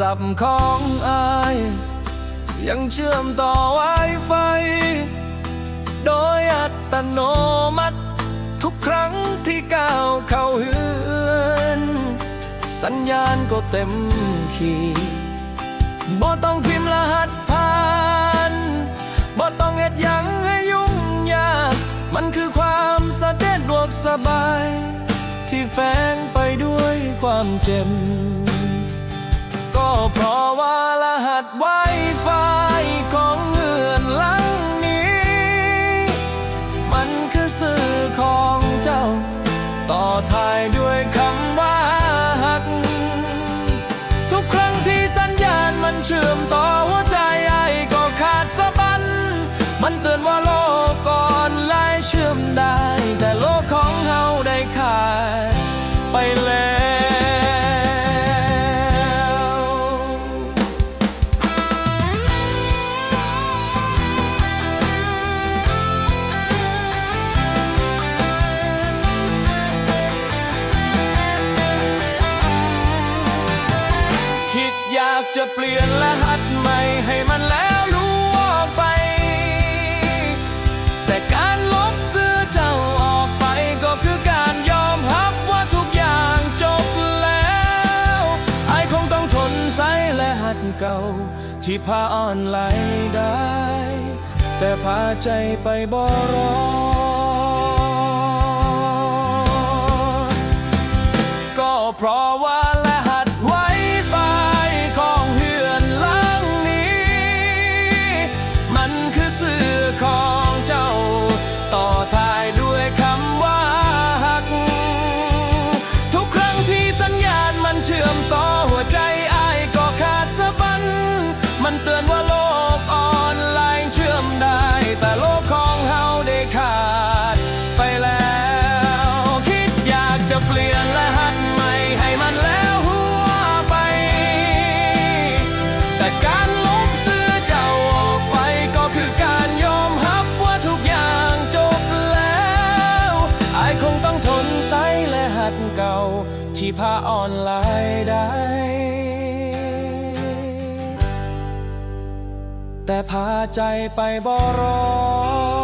ศัพท์ของอาย ยังเชื่อมต่อไวไฟ โดยอัตโนมัติ ทุกครั้งที่ก้าวเข้าเฮือนสัญญาณก็เต็มขีบ่ต้องพิมพ์รหัสผ่านบ่ต้องเอ็ดยังให้ยุ่งยาก มันคือความสะดวกสบาย ที่แฝงไปด้วยความเจ็บ เพราะว่ารหัสไว อยากจะเปลี่ยนรหัสใหม่ให้มันแล้วรู้ออกไป แต่การลบเสื้อเจ้าออกไปก็คือการยอมรับว่าทุกอย่างจบแล้วไอคงต้องทนใช้และหัดเก่า ที่พาอ่อนไหลได้ แต่พาใจไปบ่รอาณมั นใสและหัดเก่า ที่พาออนไลน์ได้ แต่พาใจไปบ่รอ